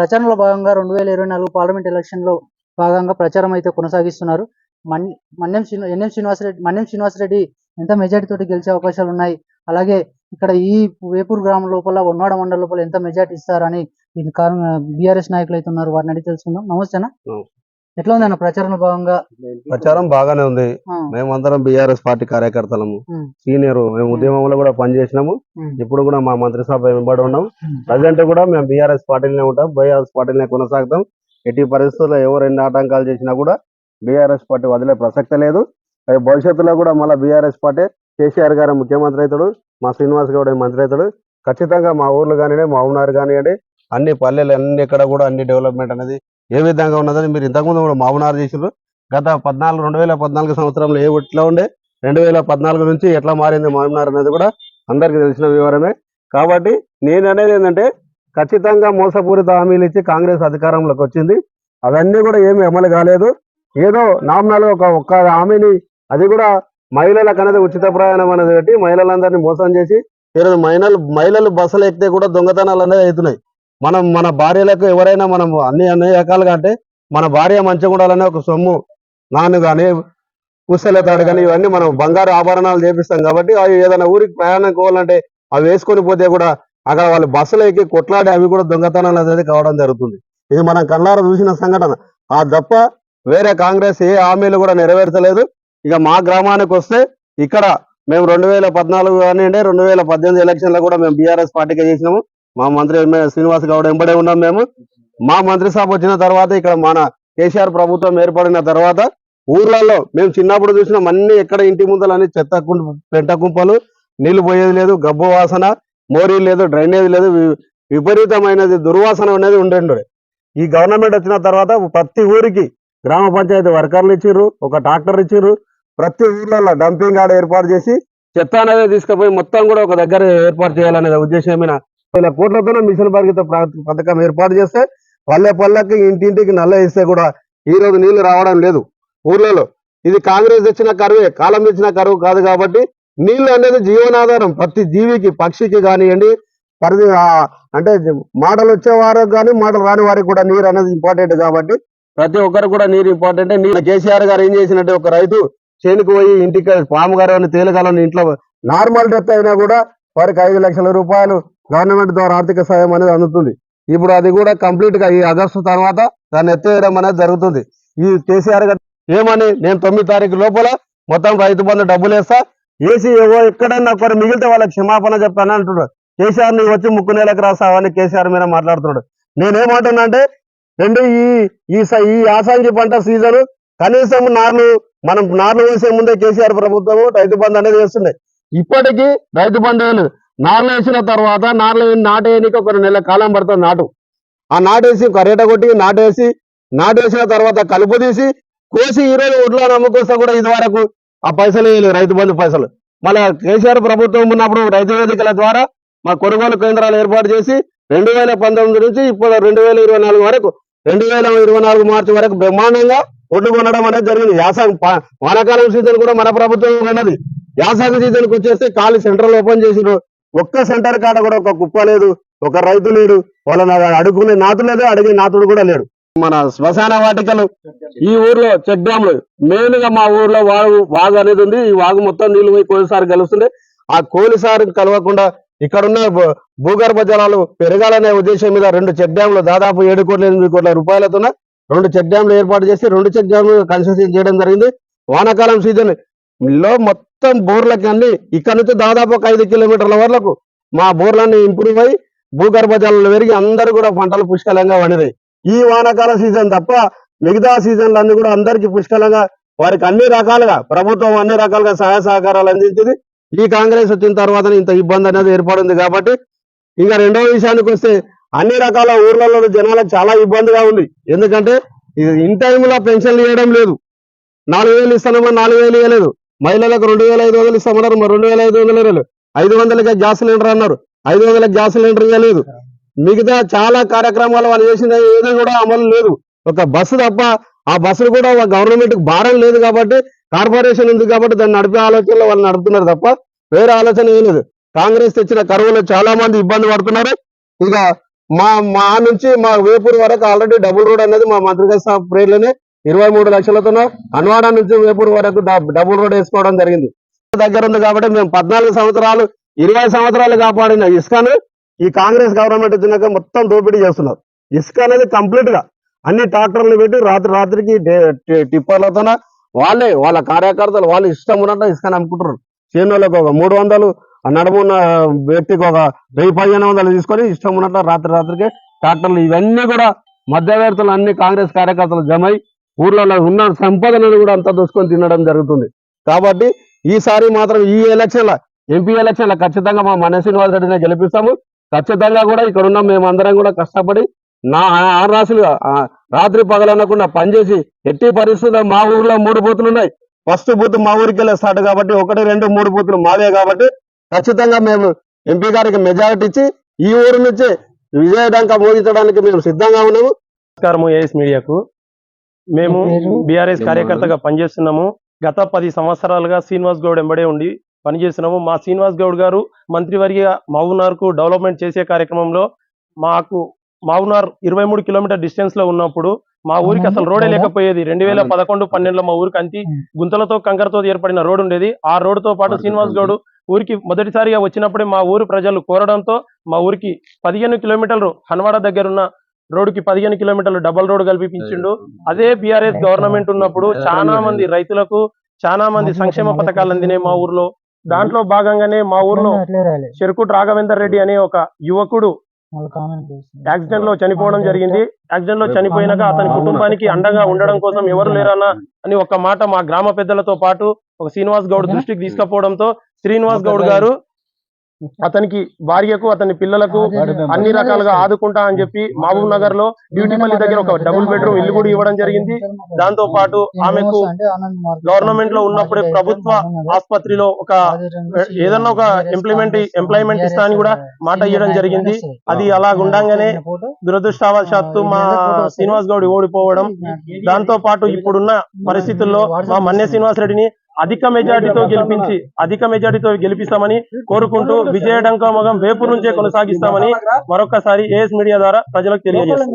ప్రచారంలో భాగంగా రెండు వేల ఇరవై నాలుగు పార్లమెంట్ ఎలక్షన్లో భాగంగా ప్రచారం అయితే కొనసాగిస్తున్నారు. మన్ మన్యం శ్రీను ఎన్ఎం శ్రీనివాసరెడ్డి మన్యం శ్రీనివాసరెడ్డి ఎంత మెజార్టీ తోటి గెలిచే అవకాశాలు ఉన్నాయి. అలాగే ఇక్కడ ఈ వేపూర్ గ్రామం లోపల ఉన్నవాడ మండల లోపల ఎంత మెజార్టీ ఇస్తారని దీని కారణం బీఆర్ఎస్ నాయకులు అయితే ఉన్నారు. వారిని అడిగి తెలుసుకుందాం. నమస్తే. ఎట్లా ఉంది అన్న ప్రచారంలో భాగంగా? ప్రచారం బాగానే ఉంది. మేమందరం బీఆర్ఎస్ పార్టీ కార్యకర్తలము. సీనియర్ మేము ఉద్యమంలో కూడా పనిచేసినాము. ఇప్పుడు కూడా మా మంత్రి సభ వెంబడి ఉన్నాం. ప్రజెంట్ కూడా మేము బీఆర్ఎస్ పార్టీలోనే ఉంటాం. బీఆర్ఎస్ పార్టీలోనే కొనసాగుతాం. ఎట్టి పరిస్థితుల్లో ఎవరు ఎన్ని ఆటంకాలు చేసినా కూడా బీఆర్ఎస్ పార్టీ వదిలే ప్రసక్తే లేదు. భవిష్యత్తులో కూడా మళ్ళీ బీఆర్ఎస్ పార్టీ కేసీఆర్ గారు ముఖ్యమంత్రి అవుతాడు మా శ్రీనివాస్ గౌడ్ మంత్రి అవుతాడు. ఖచ్చితంగా మా ఊర్లు కానివ్వండి మా ఉన్నారు కానివ్వండి అన్ని పల్లెలు అన్ని ఎక్కడ కూడా అన్ని డెవలప్మెంట్ అనేది ఏ విధంగా ఉన్నదని మీరు ఇంతకుముందు కూడా మామూనారు చేసారు గత పద్నాలుగు రెండు వేల పద్నాలుగు సంవత్సరంలో ఏ ఎట్లా ఉండే రెండు వేల పద్నాలుగు నుంచి ఎట్లా మారింది మామూనార్ అనేది కూడా అందరికీ తెలిసిన వివరమే. కాబట్టి నేను అనేది ఏంటంటే ఖచ్చితంగా మోసపూరిత హామీలు ఇచ్చి కాంగ్రెస్ అధికారంలోకి వచ్చింది. అవన్నీ కూడా ఏమి అమలు కాలేదు. ఏదో నామినల్ ఒక ఒక్క హామీని అది కూడా మహిళలకు అనేది ఉచిత ప్రయాణం అనేది పెట్టి మహిళలందరినీ మోసం చేసి ఈరోజు మహిళలు మహిళలు బస్సులు ఎక్కితే కూడా దొంగతనాలు అనేది అవుతున్నాయి. మనం మన భార్యలకు ఎవరైనా మనం అన్ని అన్ని రకాలుగా అంటే మన భార్య మంచిగా ఉండాలనే ఒక సొమ్ము నాన్ను కానీ పుస్తలతాడు కానీ ఇవన్నీ మనం బంగారు ఆభరణాలు చేపిస్తాం కాబట్టి అవి ఏదైనా ఊరికి ప్రయాణం పోవాలంటే అవి వేసుకొని పోతే కూడా అక్కడ వాళ్ళు బస్సులు ఎక్కి కొట్లాడి అవి కూడా దొంగతనాలు అనేది కావడం జరుగుతుంది. ఇది మనం కళ్ళారా చూసిన సంఘటన. ఆ తప్ప వేరే కాంగ్రెస్ ఏ హామీలు కూడా నెరవేర్చలేదు. ఇక మా గ్రామానికి వస్తే ఇక్కడ మేము రెండు వేల పద్నాలుగు కానివ్వండి రెండు వేల పద్దెనిమిది ఎలక్షన్లో కూడా మేము బీఆర్ఎస్ పార్టీకి చేసినాము. మా మంత్రి శ్రీనివాస్ గౌడ్ వెంబడే ఉన్నాం మేము. మా మంత్రి సభ వచ్చిన తర్వాత ఇక్కడ మన కేసీఆర్ ప్రభుత్వం ఏర్పడిన తర్వాత ఊర్లలో మేము చిన్నప్పుడు చూసినాం అన్ని ఎక్కడ ఇంటి ముందలు అన్ని చెత్త పెంట కుంపలు నీళ్ళు పోయేది లేదు గబ్బు వాసన మోరీ లేదు డ్రైనేజ్ లేదు విపరీతమైనది దుర్వాసన అనేది ఉండేండు. ఈ గవర్నమెంట్ వచ్చిన తర్వాత ప్రతి ఊరికి గ్రామ పంచాయతీ వర్కర్లు ఇచ్చిర్రు ఒక ట్రాక్టర్ ఇచ్చిర్రు ప్రతి ఊర్లలో డంపింగ్ ఆడ ఏర్పాటు చేసి చెత్త అనేది తీసుకుపోయి మొత్తం కూడా ఒక దగ్గర ఏర్పాటు చేయాలనే ఉద్దేశమైన వేల కోట్లతోనే మిషన్ భగీరథ పథకం ఏర్పాటు చేస్తే పల్లె పల్లెకి ఇంటింటికి నల్ల ఇస్తే కూడా ఈ రోజు నీళ్ళు రావడం లేదు. ఊర్లలో ఇది కాంగ్రెస్ తెచ్చిన కరువే కాలం తెచ్చిన కరువు కాదు కాబట్టి నీళ్ళు అనేది జీవనాధారం. ప్రతి జీవికి పక్షికి కానివ్వండి పరిధి అంటే మాటలు వచ్చే వారికి కానీ మాటలు రాని వారికి కూడా నీరు అనేది ఇంపార్టెంట్ కాబట్టి ప్రతి ఒక్కరు కూడా నీరు ఇంపార్టెంట్ నీళ్ళు కేసీఆర్ గారు ఏం చేసినట్టే ఒక రైతు చేనుకు పోయి ఇంటికి పాము గారు అని తేలికాలని ఇంట్లో నార్మల్ డెత్ అయినా కూడా వారికి ఐదు లక్షల రూపాయలు గవర్నమెంట్ ద్వారా ఆర్థిక సాయం అనేది అందుతుంది. ఇప్పుడు అది కూడా కంప్లీట్గా ఈ ఆగస్టు తర్వాత దాన్ని ఎత్తేయడం అనేది జరుగుతుంది. ఈ కేసీఆర్ గారు ఏమని నేను తొమ్మిది తారీఖు లోపల మొత్తం రైతు బంధు డబ్బులు వేస్తా. ఏసీ ఏవో ఎక్కడైనా ఒకరు మిగిలితే వాళ్ళకి క్షమాపణ చెప్తాను అంటున్నాడు. కేసీఆర్ని వచ్చి ముక్కు నెలకు రాస్తావని కేసీఆర్ మీద మాట్లాడుతున్నాడు. నేనేమంటున్నా అంటే రెండు ఈ ఈ ఈ యాసంగి పంట సీజన్ కనీసం నార్లు మనం నార్లు వేసే ముందే కేసీఆర్ ప్రభుత్వం రైతు బంధు అనేది వేస్తున్నాయి ఇప్పటికీ రైతు బంధువులు వేయలేదు నార్లు వేసిన తర్వాత నార్లు నాటేయడానికి ఒక నెల కాలం పడుతుంది నాటు. ఆ నాటేసి కరేట కొట్టి నాటేసి నాటేసిన తర్వాత కలుపు తీసి కోసి ఈ రోజు ఒడ్లో నమ్ముకొస్తే కూడా ఇది వరకు ఆ పైసలు వేయలేదు రైతు బంధు పైసలు. మళ్ళీ కేసీఆర్ ప్రభుత్వం ఉన్నప్పుడు రైతు వేదికల ద్వారా మా కొనుగోలు కేంద్రాలు ఏర్పాటు చేసి రెండు వేల పంతొమ్మిది నుంచి ఇప్పుడు రెండు వేల ఇరవై నాలుగు వరకు రెండు వేల ఇరవై నాలుగు మార్చి వరకు బ్రహ్మాండంగా ఒడ్లు కొనడం అనేది జరిగింది. యాసంగి వానాకాలం సీజన్ కూడా మన ప్రభుత్వం ఉన్నది. యాసంగి సీజన్కి వచ్చేస్తే వచ్చేసి ఖాళీ సెంటర్లు ఓపెన్ చేసిరు ఒక్క సెంటర్ కాడ కూడా ఒక కుప్ప లేదు ఒక రైతు లేడు వాళ్ళని అడుగుకునే నాతు లేదు అడిగే నాతుడు కూడా లేడు. మన శ్మశాన వాటికలు ఈ ఊర్లో చెక్ డ్యామ్లు మెయిన్గా మా ఊర్లో వాగు వాగు అనేది ఉంది. ఈ వాగు మొత్తం నీళ్ళు పోయి కోలిసారి కలుస్తుంది ఆ కోలిసారి కలవకుండా ఇక్కడున్న భూ- భూగర్భ జలాలు పెరగాలనే ఉద్దేశం మీద రెండు చెక్ డ్యామ్లు దాదాపు ఏడు కోట్ల ఎనిమిది కోట్ల రూపాయలతో రెండు చెక్ డ్యామ్లు ఏర్పాటు చేసి రెండు చెక్ డ్యామ్లు కన్స్ట్రక్షన్ చేయడం జరిగింది. వానాకాలం సీజన్ లో మొత్తం బోర్లకి అన్ని ఇక్కడ నుంచి దాదాపు ఒక ఐదు కిలోమీటర్ల వరకు మా బోర్లన్నీ ఇంప్రూవ్ అయ్యి భూగర్భ జలాలు పెరిగి అందరూ కూడా పంటలు పుష్కలంగా పండినాయి. ఈ వానాకాల సీజన్ తప్ప మిగతా సీజన్లు అన్ని కూడా అందరికి పుష్కలంగా వారికి అన్ని రకాలుగా ప్రభుత్వం అన్ని రకాలుగా సహాయ సహకారాలు అందించింది. ఈ కాంగ్రెస్ వచ్చిన తర్వాత ఇంత ఇబ్బంది అనేది ఏర్పడింది కాబట్టి ఇంకా రెండవ విషయానికి వస్తే అన్ని రకాల ఊర్లలో జనాలకు చాలా ఇబ్బందిగా ఉంది. ఎందుకంటే ఇది ఇన్ టైంలో పెన్షన్లు ఇవ్వడం లేదు. నాలుగు వేలు ఇస్తానమ్మా నాలుగు వేలు ఇవ్వలేదు. మహిళలకు రెండు వేల ఐదు వందలు ఇస్తామన్నారు. మరి రెండు వేల ఐదు వందలు ఇవ్వలేదు. ఐదు వందలకే గ్యాస్ సిలిండర్ అన్నారు. ఐదు వందలకి గ్యాస్ సిలిండర్ ఇవ్వలేదు. మిగతా చాలా కార్యక్రమాలు వాళ్ళు చేసిన ఏదో కూడా అమలు లేదు. ఒక బస్సు తప్ప ఆ బస్సులు కూడా గవర్నమెంట్ భారం లేదు కాబట్టి కార్పొరేషన్ ఉంది కాబట్టి దాన్ని నడిపే ఆలోచనలో వాళ్ళు నడుపుతున్నారు తప్ప వేరే ఆలోచన ఏం లేదు. కాంగ్రెస్ తెచ్చిన కరువులో చాలా మంది ఇబ్బంది పడుతున్నారు. ఇక మా మా నుంచి మా వేపూర్ వరకు ఆల్రెడీ డబుల్ రోడ్ అనేది మా మంత్రి గారి ప్రేర్లోనే ఇరవై మూడు లక్షలతో అన్వాడ నుంచి వేపూర్ వరకు డబుల్ రోడ్ వేసుకోవడం జరిగింది. దగ్గర ఉంది కాబట్టి మేము పద్నాలుగు సంవత్సరాలు ఇరవై సంవత్సరాలు కాపాడిన ఇసుకను ఈ కాంగ్రెస్ గవర్నమెంట్ వచ్చినాక మొత్తం దోపిడీ చేస్తున్నారు ఇసుక అనేది కంప్లీట్గా అన్ని ట్రాక్టర్లు పెట్టి రాత్రి రాత్రికి టిప్పర్లతోన టిప్పర్లతో వాళ్ళే వాళ్ళ కార్యకర్తలు వాళ్ళు ఇష్టం ఉన్నట్టు ఇసుకని అమ్ముకుంటారు చేనులకు ఒక మూడు వందలు ఆ నడుమున్న వ్యక్తికి ఒక వెయ్యి పదిహేను వందలు తీసుకొని ఇష్టం ఉన్నట్లు రాత్రి రాత్రికి ట్రాక్టర్లు ఇవన్నీ కూడా మధ్యవర్తులు అన్ని కాంగ్రెస్ కార్యకర్తలు జమై ఊర్లలో ఉన్న సంపాదనను కూడా అంతా దోసుకొని తినడం జరుగుతుంది. కాబట్టి ఈసారి మాత్రం ఈ ఎలక్షన్ల ఎంపీ ఎలక్షన్ల ఖచ్చితంగా మా మన శ్రీనివాస్ రెడ్డిని గెలిపిస్తాము. ఖచ్చితంగా కూడా ఇక్కడ ఉన్న మేమందరం కూడా కష్టపడి నా ఆరు రాత్రి పగలనకుండా పనిచేసి ఎట్టి పరిస్థితుల్లో మా ఊర్లో మూడు బూతులు ఉన్నాయి. ఫస్ట్ బూత్ మా ఊరికి వెళ్ళే స్టార్ట్ కాబట్టి ఒకటి రెండు మూడు బూతులు మావే కాబట్టి ఖచ్చితంగా మేము ఎంపీ గారికి మెజారిటీ ఇచ్చి ఈ ఊరు నుంచి విజయడంక మోగించడానికి మేము సిద్ధంగా ఉన్నాము. నమస్కారము ఏఎస్ మీడియాకు. మేము? బీఆర్ఎస్ కార్యకర్తగా పనిచేస్తున్నాము. గత పది సంవత్సరాలుగా శ్రీనివాస్ గౌడ్ ఎంబడే ఉండి పనిచేస్తున్నాము. మా శ్రీనివాస్ గౌడ్ గారు మహబూనార్కు డెవలప్మెంట్ చేసే కార్యక్రమంలో మాకు మహబూనార్ ఇరవై మూడు కిలోమీటర్ డిస్టెన్స్లో ఉన్నప్పుడు మా ఊరికి అసలు రోడే లేకపోయేది. రెండు వేల పదకొండు పన్నెండులో మా ఊరికి అంతి గుంతలతో కంకరతో ఏర్పడిన రోడ్ ఉండేది. ఆ రోడ్తో పాటు శ్రీనివాస్ గౌడ్ ఊరికి మొదటిసారిగా వచ్చినప్పుడే మా ఊరు ప్రజలు కోరడంతో మా ఊరికి పదిహేను కిలోమీటర్లు హన్వాడ దగ్గర ఉన్న రోడ్డుకి పదిహేను కిలోమీటర్లు డబల్ రోడ్ కల్పించిండు. అదే బీఆర్ఎస్ గవర్నమెంట్ ఉన్నప్పుడు చాలా మంది రైతులకు చాలా మంది సంక్షేమ పథకాలు అందినాయి మా ఊర్లో. దాంట్లో భాగంగానే మా ఊర్లో చెరుకుట్ రాఘవేందర్ రెడ్డి అనే ఒక యువకుడు. యాక్సిడెంట్లో చనిపోవడం జరిగింది. యాక్సిడెంట్లో చనిపోయినాక అతని కుటుంబానికి అండగా ఉండడం కోసం ఎవరు లేరన్న అని ఒక మాట మా గ్రామ పెద్దలతో పాటు ఒక శ్రీనివాస్ గౌడ్ దృష్టికి తీసుకుపోవడంతో శ్రీనివాస్ గౌడ్ గారు అతనికి భార్యకు అతని పిల్లలకు అన్ని రకాలుగా ఆదుకుంటా అని చెప్పి మహబూబ్ నగర్లో డ్యూటీపల్లి దగ్గర ఒక డబుల్ బెడ్రూమ్ ఇల్లు కూడా ఇవ్వడం జరిగింది. దాంతో పాటు ఆమెకు గవర్నమెంట్లో ఉన్నప్పుడే ప్రభుత్వ ఆసుపత్రిలో ఒక ఏదన్నా ఒక ఇంప్లిమెంట్ ఎంప్లాయ్మెంట్ ఇస్తా అని కూడా మాట ఇవ్వడం జరిగింది. అది అలా ఉండంగానే దురదృష్టవశాత్తు మా శ్రీనివాస్ గౌడ్ ఓడిపోవడం. దాంతో పాటు ఇప్పుడున్న పరిస్థితుల్లో మా మన్య శ్రీనివాస్ రెడ్డిని అధిక మెజార్టీతో గెలిపించి అధిక మెజార్టీతో గెలిపిస్తామని కోరుకుంటూ విజయడంక మగం వేపు నుంచే కొనసాగిస్తామని మరొకసారి ఏఎస్ మీడియా ద్వారా ప్రజలకు తెలియజేస్తాం